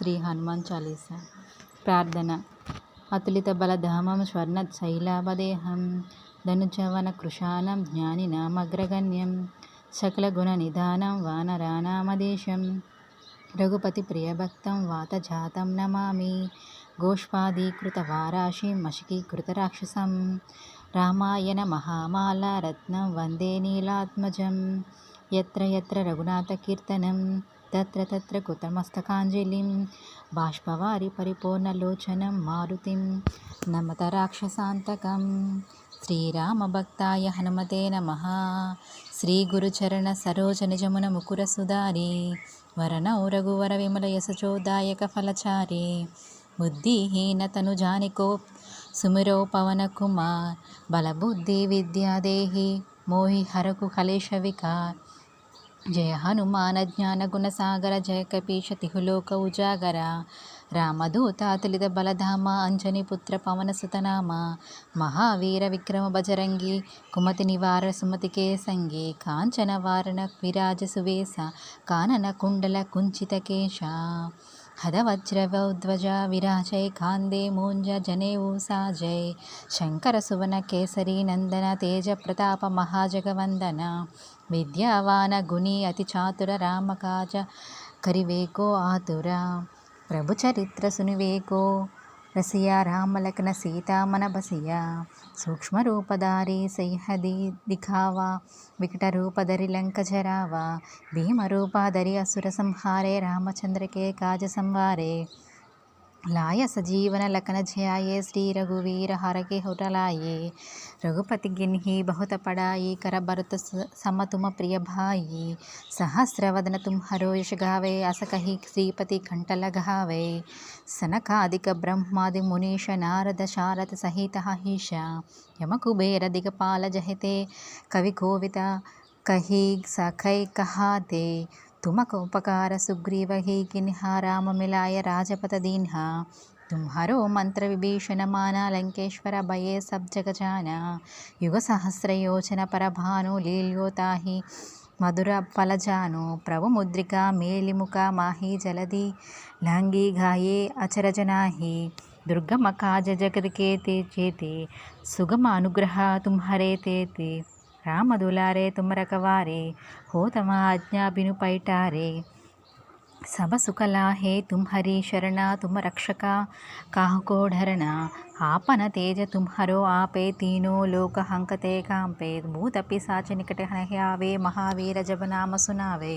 శ్రీ హనుమాన్ చాలీస ప్రార్థన. అతులిత బలధామం స్వర్ణశైలాభదేహం ధనుజవన కృషాణం జ్ఞానినామగ్రగణ్యం నిధానం వానరానామదేశం. రఘుపతి ప్రియభక్తం వాతజాతం నమామి గోష్పాదీకృత వారాశిం మషికీకృత రాక్షసం. రామాయణ మహామాల రత్నం వందే నీలాత్మజం. ఎత్ర ఎత్ర రఘునాథకీర్తనం తత్ర తత్ర కృతమస్తకాంజలిం బాష్పవారి పరిపూర్ణలోచనం మారుతిం నమత రాక్షసాంతకం. శ్రీరామభక్తాయ హనుమతే నమ. శ్రీగురుచరణ సరోజ నిజమున ముకుర సుధారి. వరణౌ రఘువర విమల యశచోదాయక ఫలచారి. బుద్ధిహీన తను జానికో సుమిరో పవన కుమార్. బలబుద్ధి విద్యాదేహి మోహి హరకు కలేశ వికార్. జయ హనుమాన జ్ఞాన గుణసాగర జయ కపీష తిహులోక ఉజాగర రామదూత అతులిత బలధామ అంజని పుత్ర పవన సుతనామ మహావీర విక్రమ బజరంగి కుమతి నివార సుమతి కేసంగి కాంచన వారణ విరాజ సువేశ కానన కుండల కుంచిత కేశ. హదవజ్రవౌధ్వజ విరాజై కాందే మూంజ జనేవు సాజై శంకర సువన కేసరి నందన తేజ ప్రతాప మహాజగవందన. విద్యావాన గుణి అతి చాతుర రామకాజ. కరివేకో ఆతుర. ప్రభు చరిత్ర సునివేకో. రసియా రామలకన సీతామన బసియా సూక్ష్మరూపధారి సైహది దిఖావా వికటరూపధరి లంక జరావా భీమరూపాధరి అసుర సంహారే రామచంద్రకే కాజ సంవారే లాయ సజీవన లకన జయాయే శ్రీ రఘువీర హరకే హుటలాయే. రఘుపతి గిన్హి బహుత పడాయి కర భరత సమతుమ ప్రియ భాయి. సహస్రవదన తుం హరో యశ గావే అసకహి శ్రీపతి కంఠల గావే సనకాదిక బ్రహ్మాది మునీష నారద శారద సహిత హీష యమకుబేర దిగపాల జహితే కవి కోవిత కహి సఖై కహాతే. कोविता कही सखै कहाते तुमक उपकार सुग्रीव ही किन्हा राम मिलाय राजपत दीन्हा तुम्हारो मंत्र विभीषण माना लंकेश्वर भये सब जग जाना युग सहस्र योचन पर भानु लील्योताहि మధుర ఫలజాను ప్రభు ముద్రిక మేలిముఖ మాహి జలది లాంగి ఘాయే అచరజనాహి దుర్గమ కాజ జగదికే తే చేతే సుగమ అనుగ్రహ తుమ్హరే తేతే రామదులారే తుమరకవారే హో తమ ఆజ్ఞాభిను పైటారే సభ సుకలా హే తుంహరి శరణ తుమ రక్షక కాహకోఢరణ ఆపన తేజ తుంహరో ఆపే తీనో లోక హంకతే కాంపే. భూతపి సాచ నికట హనహ్యావే మహావీర జపనామ సునావే.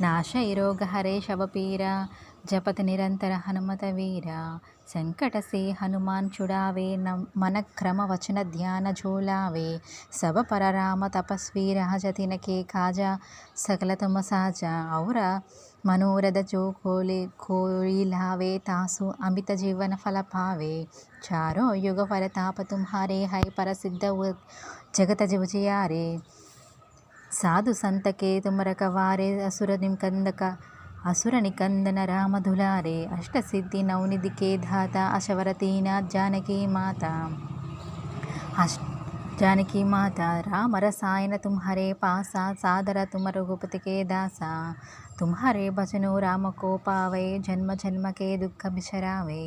నాశైరోగహరే శవపీర జపతి నిరంతర హనుమత వీర. సంకటసే హనుమాన్ చుడావే మన క్రమ వచన ధ్యాన జోలావే. సభ పరరామ తపస్వీ రహజతినకే కాజా సకలతమ సాజ. ఔర మనోరథ జో కోలే కోయిలావే తాసు అమిత జీవన ఫల పావే. చారో యుగ ఫల తాప తుమ్హారే హై పరసిద్ధ జగత జుజయారే సాధు సంతకే తుమరక వారే అసుర నిం కందక అసుర నికందన రామధులారే అష్టసిద్ధి నవనిధి కేధాత అశవరతీనా జానకీ మాత అష్ జానకీ మాత రామ రసాయన తుమ్హరే పాస సాదర తుమ రఘుపతి కే దాస తుమ్హరే భజను రామ కోపావై జన్మ జన్మ కే దుఃఖ బిషరావే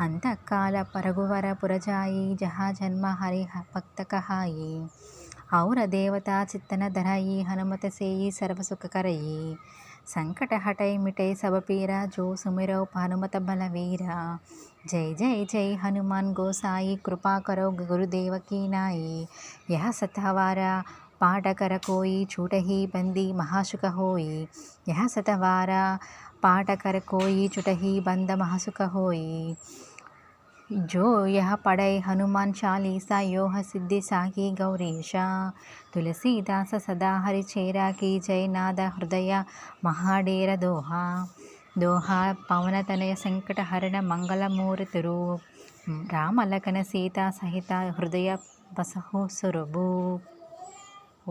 అంతకాల పరగువర పురజాయి జహా జన్మ హరి భక్త కహాయి ఔర దేవతా చిత్తన ధరయి హనుమత సేయి సర్వసుఖకరయి సంకట హటై సంకటహటైమిటై సభపీర జో సుమిరౌ భానుమత బలవీర జై జై జై హనుమాన్ గోసాయి కృపాకరౌ గురుదేవకీనాయి యహ సతవార? పాటకర కోయి చూటహి బంది మహాసుఖ హోయి. యహ సతవార? పాటకర కోయి చుటహి బంద మహాసుఖ హోయి. जो सुमिरो हनुमत बलवीरा जय जय जय हनुमान गोसाई कृपा करो गुरुदेव की नाई यह सतवारा पाठ कर कोई छूट ही बंदी महासुख होई यह सतवारा पाठ कर कोई छुट ही बंद महासुख होई जो यह पढ़े हनुमान चालीसा योह सिद्धि साकी गौरीशा तुलसीदास सदा हरि चेरा की जय नाद हृदय महाडेर दोहा दोहा पवन तनय संकट हरण मंगलमूर्तिरु రామలకన సీతా సహిత హృదయ బసహు సురభు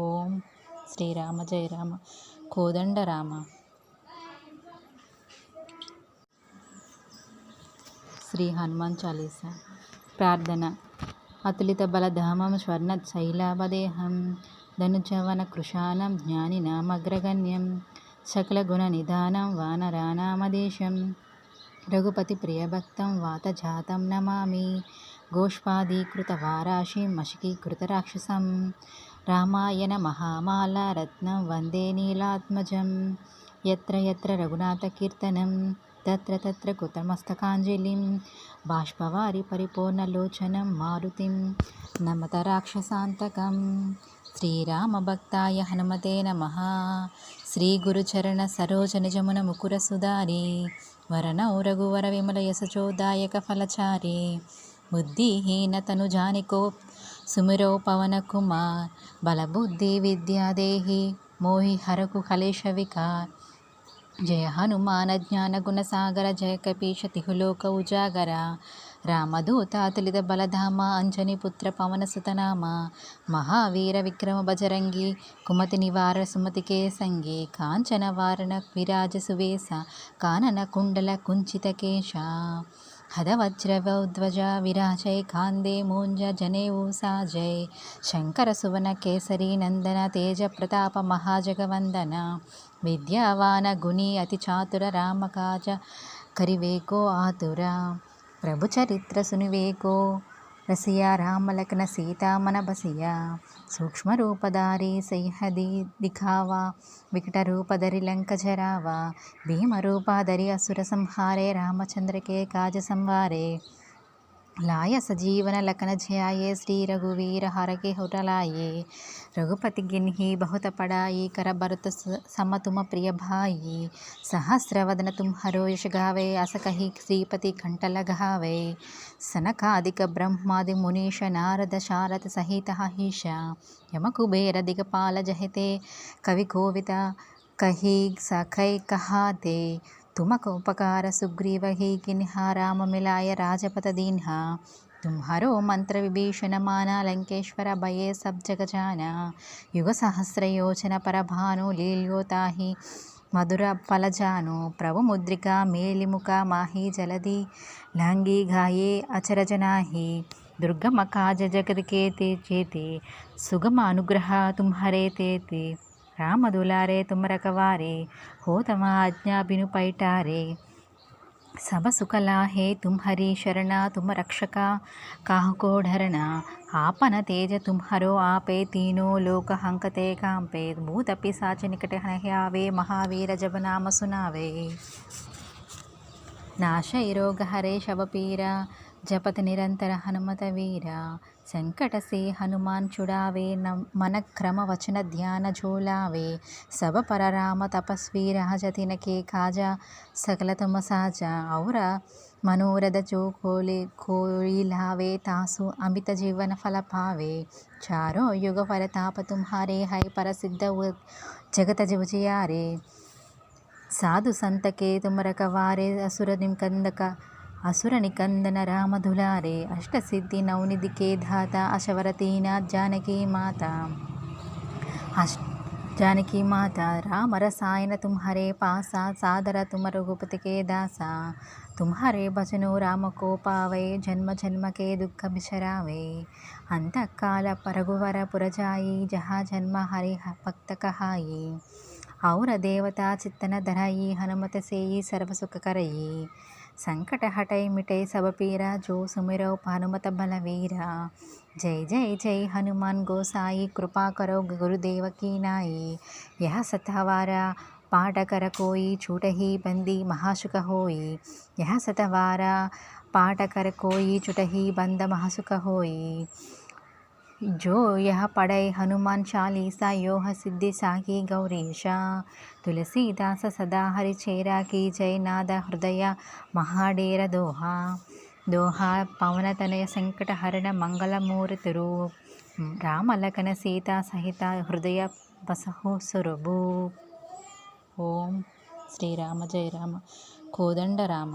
ఓం శ్రీరామ జయ రామ కోదండ రామ శ్రీ హనుమాన్ చాలీస. ప్రార్థన. అతులిత బలధామం స్వర్ణ శైలావదేహం. ధనుజవన కృషాణం జ్ఞానినామగ్రగణ్యం సకలగుణనిధానం వానరానామదేశం. రఘుపతి ప్రియభక్తం వాతజాతం నమామి. గోష్పాదీకృతవారాశిం మషికీకృతరాక్షసం రామాయణ మహామాల రత్నం వందే నీలాత్మజం. ఎత్ర ఎత్ర రఘునాథకీర్తనం తత్ర తత్ర కృతమస్తకాంజలిం బాష్పవారి పరిపూర్ణలోచనం మారుతిం నమత రాక్షసాంతకం. శ్రీరామభక్తాయ హనుమతే నమ. శ్రీగురుచరణ సరోజనిజమున ముకురసుధారి వరణ రఘువర విమల యశచోదాయక ఫలచారి. బుద్ధిహీన తనుజానికో సుమిరో పవన కుమార్. బలబుద్ధి విద్యాదేహి మోహి హరకు కలేశ వికార్. జయ హనుమాన జ్ఞాన గుణసాగర జయ కపీష తిహులోక ఉజాగర రామదూత అతులిత బలధామ అంజని పుత్ర పవన సుతనామ మహావీర విక్రమ బజరంగి కుమతి నివార సుమతి కేసంగి కాంచన వారణ విరాజ సువేశ కానన కుండల కుంచిత కేశ. హదవజ్రవౌధ్వజ విరాజై కాందే మూంజ జనేవు సాజై శంకర సువన కేసరి నందన తేజ ప్రతాప మహాజగవందన. విద్యావాన గుణి అతి చాతుర రామకాజ. కరివేకో ఆతుర. ప్రభు చరిత్ర సునివేకో. రసియా రామలకన సీతామన బసియా సూక్ష్మరూపధారి సహ్యది దిఖావా వికటరూపధరి లంక జరావా భీమరూపాధరి అసుర సంహారే రామచంద్రకే కాజ సంవారే కులాయ సజీవన లకన జయాయే శ్రీ రఘువీర హరకే హుటలాయే. రఘుపతి గిన్హి బహుత పడాయి కర భరత సమతుమ ప్రియ భాయి సహస్రవదన తుంహరో యశ గావే అసకహి శ్రీపతి కంటల గావే సనకాదిక బ్రహ్మాది మునీష నారద శారద సహిత హీష యమకుబేర దిగపాల జహితే కవి కోవిత కహి సఖై కహాతే. कवि कोविता कही सखै कहाते तुमको उपकार सुग्रीव ही किन्हा राम मिलाय राजपत दीन्हा तुम्हारो मंत्र विभीषण माना लंकेश्वर भये सब जग जाना युग सहस्र योचन पर भानु लील्योता ही మధుర ఫలజాను ప్రభు ముద్రిక మేలిముఖ మాహి జలది లాంగి గాయే అచరజనాహి దుర్గమ కాజ జగదికే తే చేతే సుగమ అనుగ్రహ తుమ్హరే తేతే ರಾಮದುಲಾರೆ ತುಮರಕವಾರೆ ಹೋತಮ ಆಜ್ಞಾಬಿನು ಪೈಟಾರೆ సభసుకలా హే తుంహరి శరణ తుమ రక్షక కాహకోఢరణ. ఆపన తేజ తుంహరో ఆపే తీనో లోక హంకతే కాంపే. భూతపి సాచ నికట హనహ్యావే మహావీర జబనామ సునావే. నాశైరోగ హరే శవపీర. జపత నిరంతర హనుమత వీర. శంకటసే హనుమాన్ చుడావే మన క్రమ వచన ధ్యాన జోలావే. సభ పరరామ తపస్వీ రాజతినకే కాజా సకల తమ సాజ ఔర మనోరథ జో కోలి కోయిలావే తాసు అమిత జీవన ఫల పావే. చారో యుగ ఫల తాప తుమ్హారే హై పరసిద్ధ జగత జివజియారే సాధు సంతకే తుమరక వారే అసుర నింకందక అసుర నికందన రామధులారే అష్టసిద్ధి నౌనిధి కేధాత అశవరతీనా జానకీ మాత అష్ జానకీ మాత రామ రసాయన తుమ్హరే పాస సాదర తుమ రఘుపతి కే దాస తుమ్హరే భజను రామ కోపావై జన్మ జన్మకే దుఃఖ విశరావై అంతఃకాల పరగువర పురజాయి జహా జన్మ హరి భక్తకహాయి ఔర దేవతా చిత్తన ధరయి హనుమత సేయి సర్వసుఖకరయి సంకట హటై మిటై సబపీర జో సుమిరౌ భానుమత బలవీర జై జై జై హనుమాన్ గోసాయి కృపాకరౌ గురుదేవకీనాయి యహ సతవార పాటకర కోయి చూటహి బంది మహాసుకహోయి యహ సతవార పాటకర కోయి చుటహి బంద మహాసుకహోయి जो सुमिरो हनुमत बलवीरा जय जय जय हनुमान गोसाई कृपा करो गुरुदेव की नाई यह सतवारा पाठ कर कोई छूट ही बंदी महासुख होई यह सतवारा पाठ कर कोई छुट ही बंद महासुख होई जो यह पढ़े हनुमान चालीसा योह सिद्धि साही गौरीशा तुलसीदास सदा हरि चेरा की जय नाद हृदय महाडेर दोहा दोहा पवन तनय संकट हरण मंगलमूर्तिरु రామలకన సీతా సహిత హృదయ బసహు సురభు ఓం శ్రీరామ జయ రామ కోదండ రామ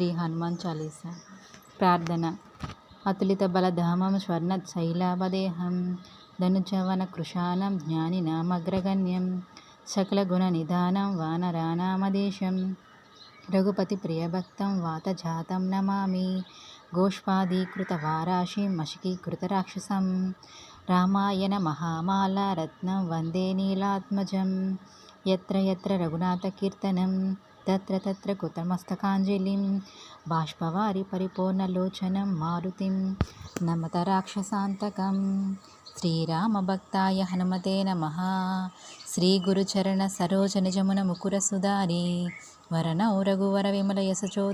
శ్రీ హనుమాన్ చాలీస. ప్రార్థన. అతులిత బలధామం స్వర్ణ శైలాభదేహం ధనుజవన కృషాలం జ్ఞానినామగ్రగణ్యం సకల గుణ నిధానం వానరానామదేశం. రఘుపతి ప్రియభక్తం వాతజాతం నమామి. గోష్పాదీకృత వారాశిం మషకీకృత రాక్షసం. రామాయణ మహామాలారత్నం వందే నీలాత్మజం. ఎత్ర ఎత్ర రఘునాథకీర్తనం తత్ర తత్ర కృతమస్తకాంజలిం బాష్పవారి పరిపూర్ణలోచనం మారుతిం. నమత రాక్షసాంతకం. శ్రీరామభక్తాయ హనుమతే నమ. శ్రీగురుచరణ సరోజ నిజమున ముకుర సుధారి. వరనౌ రఘువర విమల యశచో